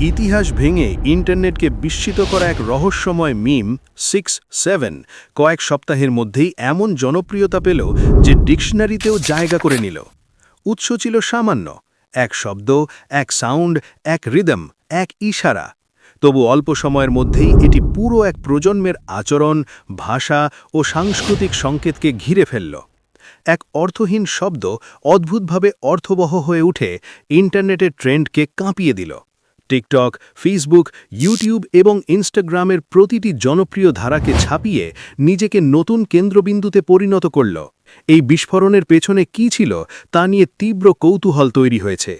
ইতিহাস ভেঙে ইন্টারনেটকে বিস্মিত করা এক রহস্যময় মিম, সিক্স, সেভেন, কয়েক সপ্তাহের মধ্যেই এমন জনপ্রিয়তা পেল যে ডিকশনারিতেও জায়গা করে নিল। উৎস ছিল সামান্য, এক শব্দ, এক সাউন্ড, এক রিদম, এক ইশারা। তবু অল্প সময়ের মধ্যেই এটি পুরো এক প্রজন্মের আচরণ, ভাষা ও সাংস্কৃতিক সংকেতকে ঘিরে ফেলল। এক অর্থহীন শব্দ অদ্ভুতভাবে অর্থবহ হয়ে উঠে ইন্টারনেটের ট্রেন্ডকে কাঁপিয়ে দিল। টিকটক, ফেসবুক, ইউটিউব এবং ইনস্টাগ্রামের প্রতিটি জনপ্রিয় ধারাকে ছাপিয়ে নিজেকে নতুন কেন্দ্রবিন্দুতে পরিণত করল। এই বিস্ফোরণের পেছনে কি ছিল তা নিয়ে তীব্র কৌতূহল তৈরি হয়েছে।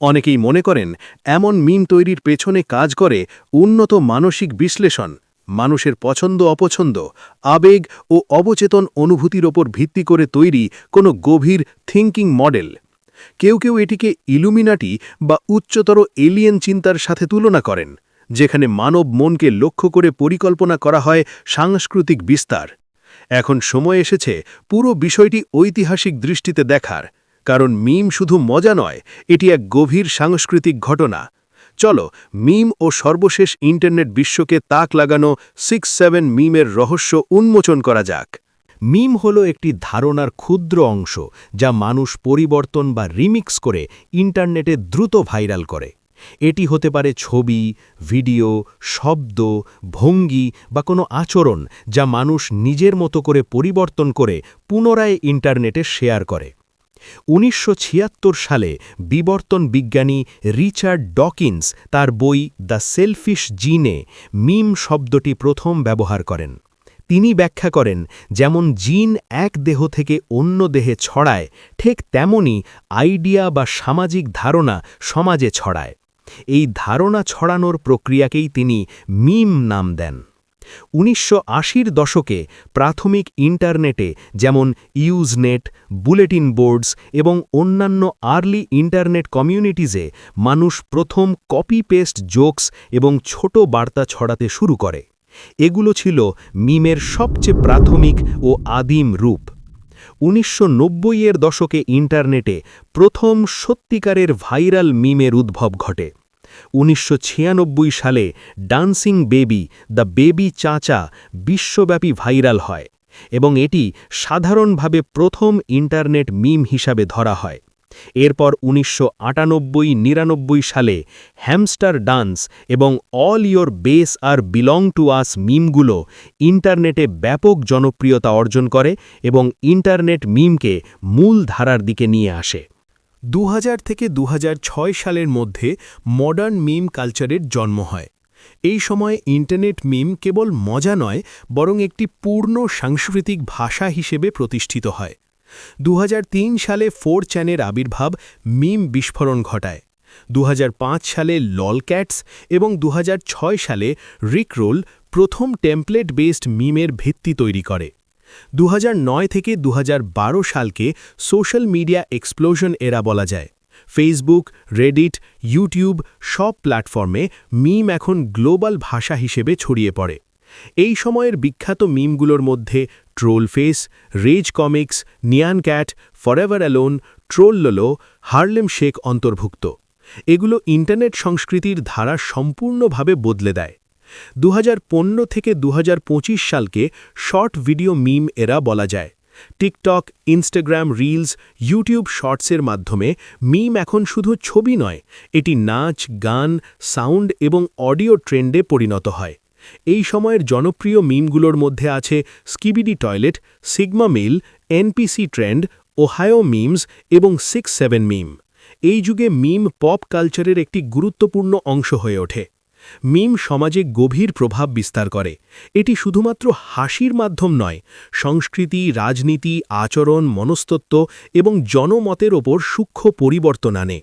অনেকেই মনে করেন, এমন মিম তৈরির পেছনে কাজ করে উন্নত মানসিক বিশ্লেষণ, মানুষের পছন্দ অপছন্দ, আবেগ ও অবচেতন অনুভূতির ওপর ভিত্তি করে তৈরি কোনো গভীর থিঙ্কিং মডেল। কেউ কেউ এটিকে ইলুমিনাটি বা উচ্চতর এলিয়েন চিন্তার সাথে তুলনা করেন, যেখানে মানব মনকে লক্ষ্য করে পরিকল্পনা করা হয় সাংস্কৃতিক বিস্তার। এখন সময় এসেছে পুরো বিষয়টি ঐতিহাসিক দৃষ্টিতে দেখার, কারণ মিম শুধু মজা নয়, এটি এক গভীর সাংস্কৃতিক ঘটনা। চলো, মিম ও সর্বশেষ ইন্টারনেট বিশ্বকে তাক লাগানো সিক্স সেভেন মিমের রহস্য উন্মোচন করা যাক। মিম হল একটি ধারণার ক্ষুদ্র অংশ যা মানুষ পরিবর্তন বা রিমিক্স করে ইন্টারনেটে দ্রুত ভাইরাল করে। এটি হতে পারে ছবি, ভিডিও, শব্দ, ভঙ্গি বা কোনো আচরণ যা মানুষ নিজের মতো করে পরিবর্তন করে পুনরায় ইন্টারনেটে শেয়ার করে। উনিশশো ছিয়াত্তর সালে বিবর্তন বিজ্ঞানী রিচার্ড ডকিন্স তার বই দ্য সেলফিশ জিনে মিম শব্দটি প্রথম ব্যবহার করেন। তিনি ব্যাখ্যা করেন, যেমন জিন এক দেহ থেকে অন্য দেহে ছড়ায়, ঠিক তেমনি আইডিয়া বা সামাজিক ধারণা সমাজে ছড়ায়। এই ধারণা ছড়ানোর প্রক্রিয়াকেই তিনি মিম নাম দেন। উনিশশো আশির দশকে প্রাথমিক ইন্টারনেটে যেমন ইউজনেট বুলেটিন বোর্ডস এবং অন্যান্য আর্লি ইন্টারনেট কমিউনিটিজে মানুষ প্রথম কপি পেস্ট জোকস এবং ছোট বার্তা ছড়াতে শুরু করে। এগুলো ছিল মিমের সবচেয়ে প্রাথমিক ও আদিম রূপ। উনিশশো এর দশকে ইন্টারনেটে প্রথম সত্যিকারের ভাইরাল মিমের উদ্ভব ঘটে। উনিশশো ছিয়ানব্বই সালে ডান্সিং বেবি, দ্য বেবি চাচা, বিশ্বব্যাপী ভাইরাল হয় এবং এটি সাধারণভাবে প্রথম ইন্টারনেট মিম হিসাবে ধরা হয়। এরপর উনিশশো আটানব্বই নিরানব্বই সালে হ্যামস্টার ডান্স এবং all your base are belong to us মিমগুলো ইন্টারনেটে ব্যাপক জনপ্রিয়তা অর্জন করে এবং ইন্টারনেট মিমকে মূল ধারার দিকে নিয়ে আসে। দু থেকে দুহাজার ছয় সালের মধ্যে মডার্ন মিম কালচারের জন্ম হয়। এই সময়ে ইন্টারনেট মিম কেবল মজা নয়, বরং একটি পূর্ণ সাংস্কৃতিক ভাষা হিসেবে প্রতিষ্ঠিত হয়। দু হাজার তিন সালে ফোর চ্যানের আবির্ভাব মিম বিস্ফোরণ ঘটায়। দু হাজার পাঁচ সালে ললক্যাটস এবং দু হাজার ছয় সালে রিকরোল প্রথম টেমপ্লেট বেসড মিমের ভিত্তি তৈরি করে। দু হাজার নয় থেকে দু হাজার বারো সালকে সোশ্যাল মিডিয়া এক্সপ্লোশন এরা বলা যায়। ফেসবুক, রেডিট, ইউটিউব সব প্ল্যাটফর্মে মিম এখন গ্লোবাল ভাষা হিসেবে ছড়িয়ে পড়ে। এই সময়ের বিখ্যাত মিমগুলোর মধ্যে troll face rage comics nyan cat forever alone troll lolo Harlem shake অন্তর্ভুক্ত। এগুলো ইন্টারনেট সংস্কৃতির ধারা সম্পূর্ণভাবে বদলে দেয়। দু হাজার পনেরো থেকে দু হাজার পঁচিশ সালকে শর্ট ভিডিও মিম এরা বলা যায়। টিকটক ইনস্টাগ্রাম রিলস ইউটিউব শর্টসের মাধ্যমে মিম এখন শুধু ছবি নয়, এটি নাচ, গান সাউন্ড এবং অডিও ট্রেন্ডে পরিণত হয়। এই সময়ের জনপ্রিয় মিমগুলোর মধ্যে আছে skibidi toilet, sigma male, NPC trend, Ohio memes এবং সিক্স সেভেন মিম। এই যুগে মিম পপ কালচারের একটি গুরুত্বপূর্ণ অংশ হয়ে ওঠে। মিম সমাজে গভীর প্রভাব বিস্তার করে। এটি শুধুমাত্র হাসির মাধ্যম নয়, সংস্কৃতি, রাজনীতি, আচরণ, মনস্তত্ত্ব এবং জনমতের ওপর সূক্ষ্ম পরিবর্তন আনে।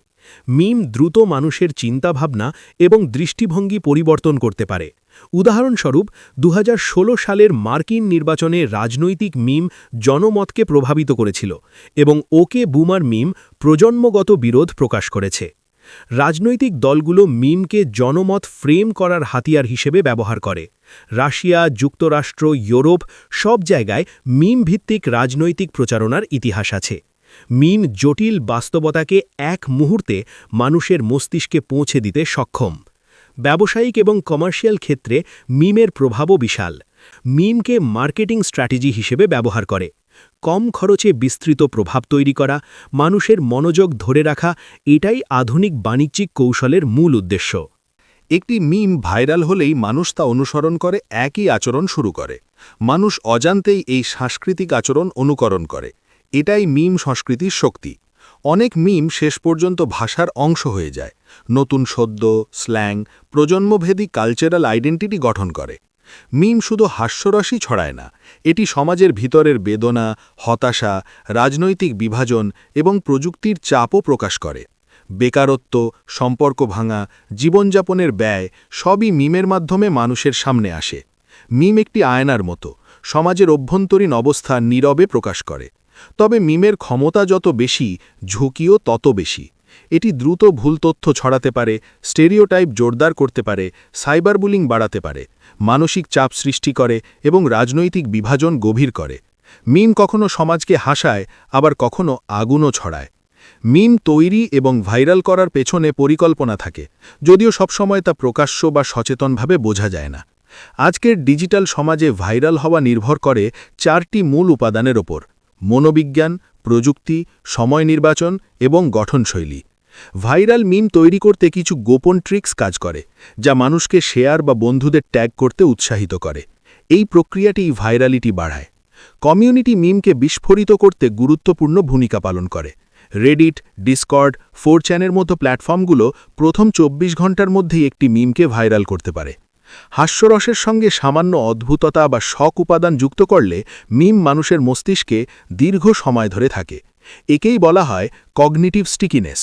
মিম দ্রুত মানুষের চিন্তাভাবনা এবং দৃষ্টিভঙ্গি পরিবর্তন করতে পারে। উদাহরণস্বরূপ, দুহাজার ষোলো সালের মার্কিন নির্বাচনে রাজনৈতিক মিম জনমতকে প্রভাবিত করেছিল এবং ওকে বুমার মিম প্রজন্মগত বিরোধ প্রকাশ করেছে। রাজনৈতিক দলগুলো মিমকে জনমত ফ্রেম করার হাতিয়ার হিসেবে ব্যবহার করে। রাশিয়া, যুক্তরাষ্ট্র, ইউরোপ সব জায়গায় মিম ভিত্তিক রাজনৈতিক প্রচারণার ইতিহাস আছে। মিম জটিল বাস্তবতাকে এক মুহূর্তে মানুষের মস্তিষ্কে পৌঁছে দিতে সক্ষম। ব্যবসায়িক এবং কমার্শিয়াল ক্ষেত্রে মিমের প্রভাবও বিশাল। মিমকে মার্কেটিং স্ট্র্যাটেজি হিসেবে ব্যবহার করে। কম খরচে বিস্তৃত প্রভাব তৈরি করা, মানুষের মনোযোগ ধরে রাখা, এটাই আধুনিক বাণিজ্যিক কৌশলের মূল উদ্দেশ্য। একটি মিম ভাইরাল হলেই মানুষ তা অনুসরণ করে, একই আচরণ শুরু করে। মানুষ অজান্তেই এই সাংস্কৃতিক আচরণ অনুকরণ করে। এটাই মিম সংস্কৃতির শক্তি। অনেক মিম শেষ পর্যন্ত ভাষার অংশ হয়ে যায়। নতুন সদ্য, স্ল্যাং, প্রজন্মভেদী কালচারাল আইডেন্টিটি গঠন করে। মিম শুধু হাস্যরসই ছড়ায় না, এটি সমাজের ভিতরের বেদনা, হতাশা, রাজনৈতিক বিভাজন এবং প্রযুক্তির চাপও প্রকাশ করে। বেকারত্ব, সম্পর্ক ভাঙা, জীবনযাপনের ব্যয় সবই মিমের মাধ্যমে মানুষের সামনে আসে। মিম একটি আয়নার মতো, সমাজের অভ্যন্তরীণ অবস্থা নীরবে প্রকাশ করে। তবে মিমের ক্ষমতা যত বেশি, ঝুঁকিও তত বেশি। এটি দ্রুত ভুল তথ্য ছড়াতে পারে, স্টেরিওটাইপ জোরদার করতে পারে সাইবার বুলিং বাড়াতে পারে, মানসিক চাপ সৃষ্টি করে এবং রাজনৈতিক বিভাজন গভীর করে। মিম কখনো সমাজকে হাসায়, আবার কখনো আগুনও ছড়ায়। মিম তৈরি এবং ভাইরাল করার পেছনে পরিকল্পনা থাকে, যদিও সবসময় তা প্রকাশ্য বা সচেতনভাবে বোঝা যায় না। আজকের ডিজিটাল সমাজে ভাইরাল হওয়া নির্ভর করে চারটি মূল উপাদানের ওপর। মনোবিজ্ঞান, প্রযুক্তি, সময় নির্বাচন এবং গঠনশৈলী। ভাইরাল মিম তৈরি করতে কিছু গোপন ট্রিক্স কাজ করে, যা মানুষকে শেয়ার বা বন্ধুদের ট্যাগ করতে উৎসাহিত করে। এই প্রক্রিয়াটি ভাইরালিটি বাড়ায়। কমিউনিটি মিমকে বিস্ফোরিত করতে গুরুত্বপূর্ণ ভূমিকা পালন করে। রেডিট, ডিসকর্ড, ফোর চ্যানের মতো প্ল্যাটফর্মগুলো প্রথম ২৪ ঘণ্টার মধ্যেই একটি মিমকে ভাইরাল করতে পারে। হাস্যরসের সঙ্গে সামান্য অদ্ভুততা বা শখ উপাদান যুক্ত করলে মিম মানুষের মস্তিষ্কে দীর্ঘ সময় ধরে থাকে। একেই বলা হয় কগনিটিভ স্টিকিনেস।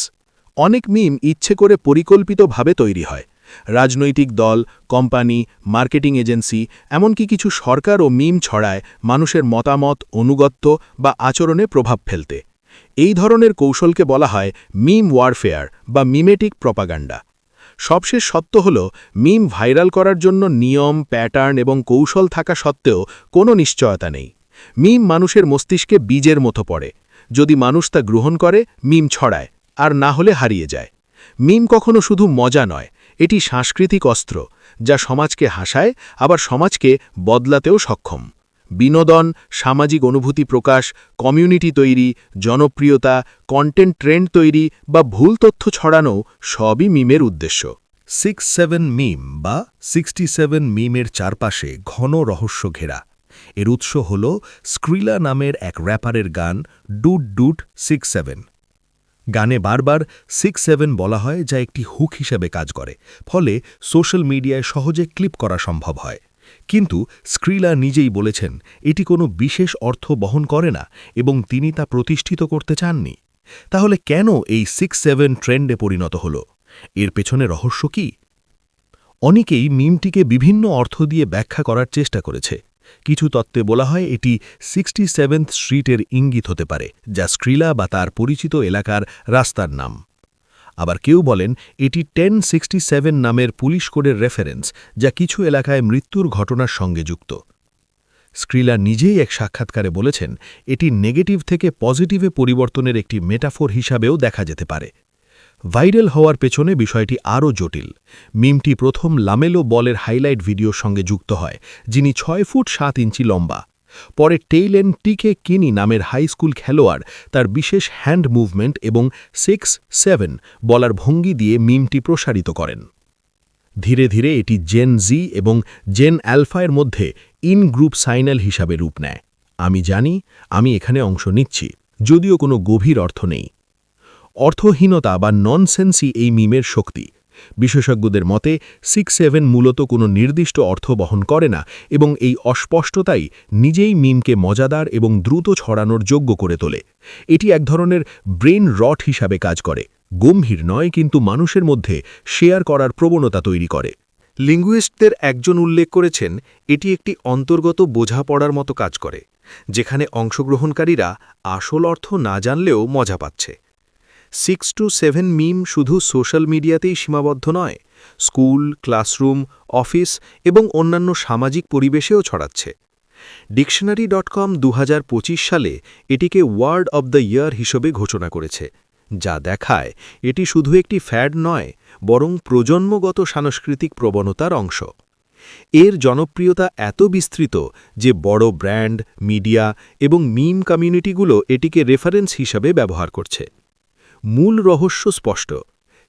অনেক মিম ইচ্ছে করে পরিকল্পিতভাবে তৈরি হয়। রাজনৈতিক দল, কোম্পানি, মার্কেটিং এজেন্সি, এমনকি কিছু সরকার ও মিম ছড়ায় মানুষের মতামত, অনুগত্য বা আচরণে প্রভাব ফেলতে। এই ধরনের কৌশলকে বলা হয় মিম ওয়ারফেয়ার বা মিমেটিক প্রপাগান্ডা। সবশেষ সত্য হল, মিম ভাইরাল করার জন্য নিয়ম, প্যাটার্ন এবং কৌশল থাকা সত্ত্বেও কোনো নিশ্চয়তা নেই। মিম মানুষের মস্তিষ্কে বীজের মতো পড়ে। যদি মানুষ তা গ্রহণ করে, মিম ছড়ায়, আর না হলে হারিয়ে যায়। মিম কখনো শুধু মজা নয়, এটি সাংস্কৃতিক অস্ত্র, যা সমাজকে হাসায়, আবার সমাজকে বদলাতেও সক্ষম। বিনোদন, সামাজিক অনুভূতি প্রকাশ, কমিউনিটি তৈরি, জনপ্রিয়তা, কন্টেন্ট ট্রেন্ড তৈরি বা ভুল তথ্য ছড়ানো সবই মিমের উদ্দেশ্য। সিক্স সেভেন মিম বা সিক্সটি সেভেন মিমের চারপাশে ঘন রহস্য ঘেরা। এর উৎস হল স্ক্রিলা নামের এক র্যাপারের গান ডুট ডুট সিক্স সেভেন। গানে বারবার সিক্স সেভেন বলা হয় যা একটি হুক হিসেবে কাজ করে, ফলে সোশ্যাল মিডিয়ায় সহজে ক্লিপ করা সম্ভব হয়। কিন্তু স্ক্রিলা নিজেই বলেছেন, এটি কোনো বিশেষ অর্থ বহন করে না এবং তিনি তা প্রতিষ্ঠিত করতে চাননি। তাহলে কেন এই সিক্স সেভেন ট্রেন্ডে পরিণত হল? এর পেছনে রহস্য কি? অনেকেই মিমটিকে বিভিন্ন অর্থ দিয়ে ব্যাখ্যা করার চেষ্টা করেছে। কিছু তত্ত্বে বলা হয় এটি সিক্সটি সেভেন্থ স্ট্রিটের ইঙ্গিত হতে পারে, যা স্ক্রিলা বা তার পরিচিত এলাকার রাস্তার নাম। আবার কেউ বলেন এটি টেন নামের পুলিশ কোডের রেফারেন্স, যা কিছু এলাকায় মৃত্যুর ঘটনার সঙ্গে যুক্ত। স্ক্রিলা নিজেই এক সাক্ষাৎকারে বলেছেন, এটি নেগেটিভ থেকে পজিটিভে পরিবর্তনের একটি মেটাফোর হিসাবেও দেখা যেতে পারে। ভাইরাল হওয়ার পেছনে বিষয়টি আরও জটিল। মিমটি প্রথম লামেলো বলের হাইলাইট ভিডিওর সঙ্গে যুক্ত হয়, যিনি ছয় ফুট সাত ইঞ্চি লম্বা। পরে টেইলেন টিকে কিনি নামের হাই স্কুল খেলোয়াড়, তার বিশেষ হ্যান্ড মুভমেন্ট এবং সিক্স সেভেন বলার ভঙ্গি দিয়ে মিমটি প্রসারিত করেন। ধীরে ধীরে এটি জেন জি এবং জেন অ্যালফায়ের মধ্যে ইন গ্রুপ সাইনাল হিসাবে রূপ নেয়। আমি জানি, আমি এখানে অংশ নিচ্ছি, যদিও কোনো গভীর অর্থ নেই। অর্থহীনতা বা ননসেন্সই এই মিমের শক্তি। বিশেষজ্ঞদের মতে, সিক্স সেভেন মূলত কোনো নির্দিষ্ট অর্থ বহন করে না এবং এই অস্পষ্টতাই নিজেই মিমকে মজাদার এবং দ্রুত ছড়ানোর যোগ্য করে তোলে। এটি এক ধরনের ব্রেন রট হিসাবে কাজ করে। গম্ভীর নয়, কিন্তু মানুষের মধ্যে শেয়ার করার প্রবণতা তৈরি করে। লিঙ্গুইস্টদের একজন উল্লেখ করেছেন, এটি একটি অন্তর্গত বোঝাপড়ার মতো কাজ করে, যেখানে অংশগ্রহণকারীরা আসল অর্থ না জানলেও মজা পাচ্ছে। সিক্স টু সেভেন মিম শুধু সোশ্যাল মিডিয়াতেই সীমাবদ্ধ নয়, স্কুল, ক্লাসরুম, অফিস এবং অন্যান্য সামাজিক পরিবেশেও ছড়াচ্ছে। ডিকশনারি ডট কম সালে এটিকে ওয়ার্ড অব দ্য ইয়ার হিসেবে ঘোষণা করেছে, যা দেখায় এটি শুধু একটি ফ্যাড নয়, বরং প্রজন্মগত সাংস্কৃতিক প্রবণতার অংশ। এর জনপ্রিয়তা এত বিস্তৃত যে বড় ব্র্যান্ড, মিডিয়া এবং মিম কমিউনিটিগুলো এটিকে রেফারেন্স হিসাবে ব্যবহার করছে। মূল রহস্য স্পষ্ট।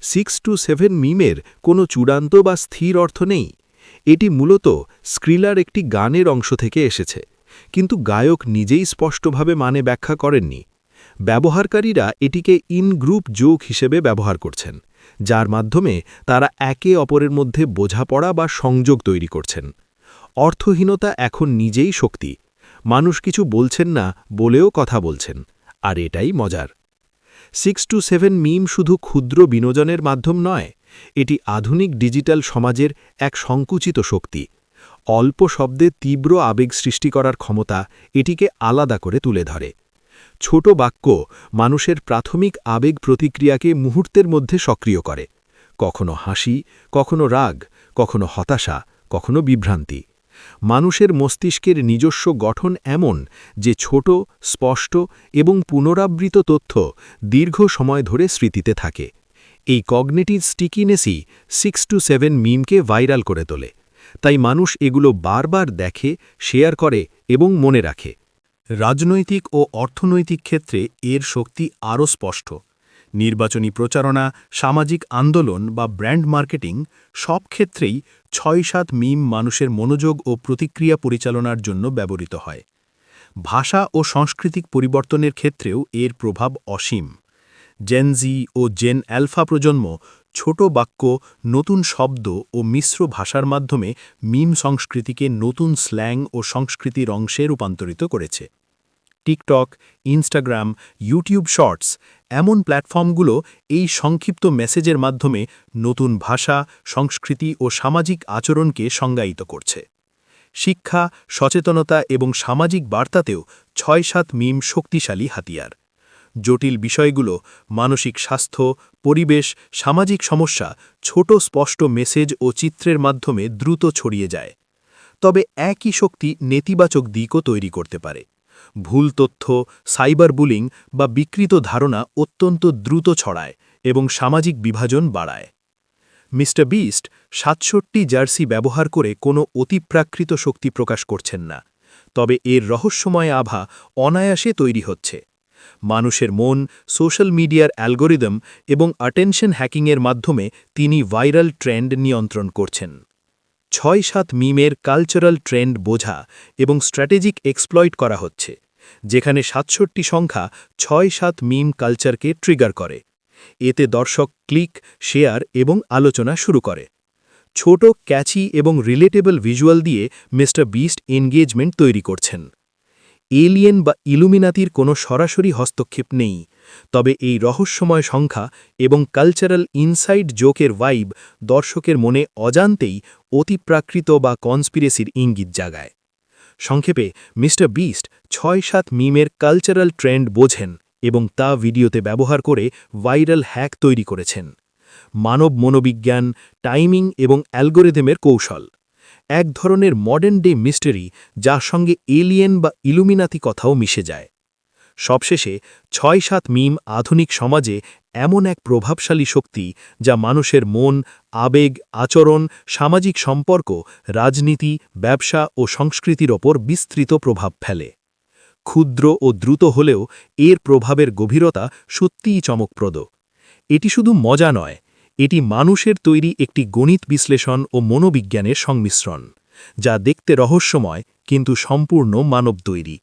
সিক্স টু সেভেন মিমের কোনো চূড়ান্ত বা স্থির অর্থ নেই। এটি মূলত স্ক্রিলার একটি গানের অংশ থেকে এসেছে। কিন্তু গায়ক নিজেই স্পষ্টভাবে মানে ব্যাখ্যা করেননি। ব্যবহারকারীরা এটিকে ইন গ্রুপ যোগ হিসেবে ব্যবহার করছেন, যার মাধ্যমে তারা একে অপরের মধ্যে বোঝাপড়া বা সংযোগ তৈরি করছেন। অর্থহীনতা এখন নিজেই শক্তি। মানুষ কিছু বলছেন না বলেও কথা বলছেন, আর এটাই মজার। সিক্স টু সেভেন মিম শুধু ক্ষুদ্র বিনোদনের মাধ্যম নয়, এটি আধুনিক ডিজিটাল সমাজের এক সংকুচিত শক্তি। অল্প শব্দে তীব্র আবেগ সৃষ্টি করার ক্ষমতা এটিকে আলাদা করে তুলে ধরে। ছোট বাক্য মানুষের প্রাথমিক আবেগ প্রতিক্রিয়াকে মুহূর্তের মধ্যে সক্রিয় করে। কখনো হাসি, কখনো রাগ, কখনো হতাশা, কখনো বিভ্রান্তি। মানুষের মস্তিষ্কের নিজস্ব গঠন এমন যে ছোট, স্পষ্ট এবং পুনরাবৃত তথ্য দীর্ঘ সময় ধরে স্মৃতিতে থাকে। এই কগনেটিভ স্টিকিনেসই সিক্স টু সেভেন মিমকে ভাইরাল করে তোলে। তাই মানুষ এগুলো বারবার দেখে, শেয়ার করে এবং মনে রাখে। রাজনৈতিক ও অর্থনৈতিক ক্ষেত্রে এর শক্তি আরও স্পষ্ট। নির্বাচনী প্রচারণা, সামাজিক আন্দোলন বা ব্র্যান্ড মার্কেটিং সব ক্ষেত্রেই ছয় সাত মিম মানুষের মনোযোগ ও প্রতিক্রিয়া পরিচালনার জন্য ব্যবহৃত হয়। ভাষা ও সাংস্কৃতিক পরিবর্তনের ক্ষেত্রেও এর প্রভাব অসীম। জেনজি ও জেন অ্যালফা প্রজন্ম ছোট বাক্য, নতুন শব্দ ও মিশ্র ভাষার মাধ্যমে মিম সংস্কৃতিকে নতুন স্ল্যাং ও সংস্কৃতির অংশে রূপান্তরিত করেছে। টিকটক, ইনস্টাগ্রাম, ইউটিউব শর্টস এমন প্ল্যাটফর্মগুলো এই সংক্ষিপ্ত মেসেজের মাধ্যমে নতুন ভাষা, সংস্কৃতি ও সামাজিক আচরণকে সংজ্ঞায়িত করছে। শিক্ষা, সচেতনতা এবং সামাজিক বার্তাতেও ছয় সাত মিম শক্তিশালী হাতিয়ার। জটিল বিষয়গুলো, মানসিক স্বাস্থ্য, পরিবেশ, সামাজিক সমস্যা, ছোট স্পষ্ট মেসেজ ও চিত্রের মাধ্যমে দ্রুত ছড়িয়ে যায়। তবে একই শক্তি নেতিবাচক দিকও তৈরি করতে পারে। ভুল তথ্য, সাইবার বুলিং বা বিকৃত ধারণা অত্যন্ত দ্রুত ছড়ায় এবং সামাজিক বিভাজন বাড়ায়। মিস্টার বিস্ট সাতষট্টি জার্সি ব্যবহার করে কোনো অতিপ্রাকৃত শক্তি প্রকাশ করছেন না, তবে এর রহস্যময় আভা অনায়াসে তৈরি হচ্ছে। মানুষের মন, সোশ্যাল মিডিয়ার অ্যালগোরিদম এবং অ্যাটেনশন হ্যাকিংয়ের মাধ্যমে তিনি ভাইরাল ট্রেন্ড নিয়ন্ত্রণ করছেন। ছয় সাত মিমের কালচারাল ট্রেন্ড বোঝা এবং স্ট্র্যাটেজিক এক্সপ্লয়েড করা হচ্ছে, যেখানে সাতষট্টি সংখ্যা ছয় সাত মিম কালচারকে ট্রিগার করে। এতে দর্শক ক্লিক, শেয়ার এবং আলোচনা শুরু করে। ছোট, ক্যাচি এবং রিলেটেবল ভিজুয়াল দিয়ে মিস্টার বিস্ট এনগেজমেন্ট তৈরি করছেন। এলিয়েন বা ইলুমিনাতির কোনো সরাসরি হস্তক্ষেপ নেই, তবে এই রহস্যময় সংখ্যা এবং কালচারাল ইনসাইড জোকের ভাইব দর্শকের মনে অজান্তেই অতিপ্রাকৃত বা কনস্পিরেসির ইঙ্গিত জাগায়। সংক্ষেপে, মিস্টার বিস্ট ছয় সাত মিমের কালচারাল ট্রেন্ড বোঝেন এবং তা ভিডিওতে ব্যবহার করে ভাইরাল হ্যাক তৈরি করেছেন। মানব মনোবিজ্ঞান টাইমিং এবং অ্যালগোরিদমের কৌশল। এক ধরনের মডার্ন ডে মিস্টারি যার সঙ্গে এলিয়েন বা ইলুমিনাতি কথাও মিশে যায়। সবশেষে ছয় সাত মিম আধুনিক সমাজে এমন এক প্রভাবশালী শক্তি যা মানুষের মন, আবেগ, আচরণ, সামাজিক সম্পর্ক, রাজনীতি, ব্যবসা ও সংস্কৃতির ওপর বিস্তৃত প্রভাব ফেলে। ক্ষুদ্র ও দ্রুত হলেও এর প্রভাবের গভীরতা সত্যিই চমকপ্রদ। এটি শুধু মজা নয় এটি মানুষের তৈরি একটি গণিত বিশ্লেষণ ও মনোবিজ্ঞানের সংমিশ্রণ, যা দেখতে রহস্যময় কিন্তু সম্পূর্ণ মানব তৈরি